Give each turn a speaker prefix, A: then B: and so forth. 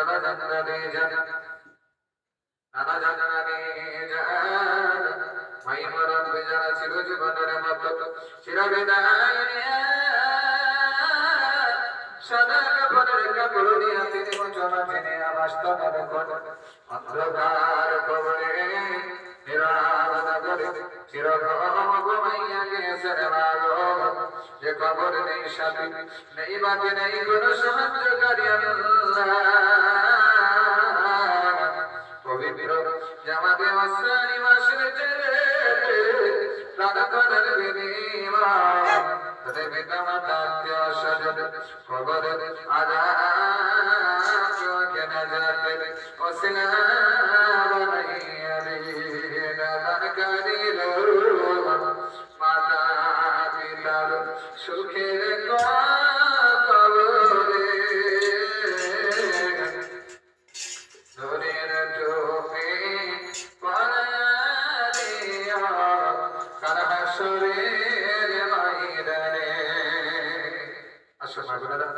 A: আম্মা জান দাদা জান দাদি জান নানা জান নানি জান মাই মরণ বেজারা ছিল জীবনের মতো চিরবিদায় সদা কাপড়ের কাপড় নিয়ে তিনি চলা তিনি আবাস তোমার কোন অন্ধকার কবরে নিরাল নগরে চিরকম ঘুমাইয়া গেছে রে মাগো যে কবর নেই সাথী। নেই বাকি নেই কোন সাহায্যকারী পবিত্র জামাতে মাসানি মাসের চেরে রাধা করার বিনিময়। তাদের পিতা মাতা আত্মীয় স্বজন কবর আজাদ কেন যাতে ওসিলা সুখের কবরে পরালিয়া কারহাসুরের মাইদানে। আসো মাগুলারা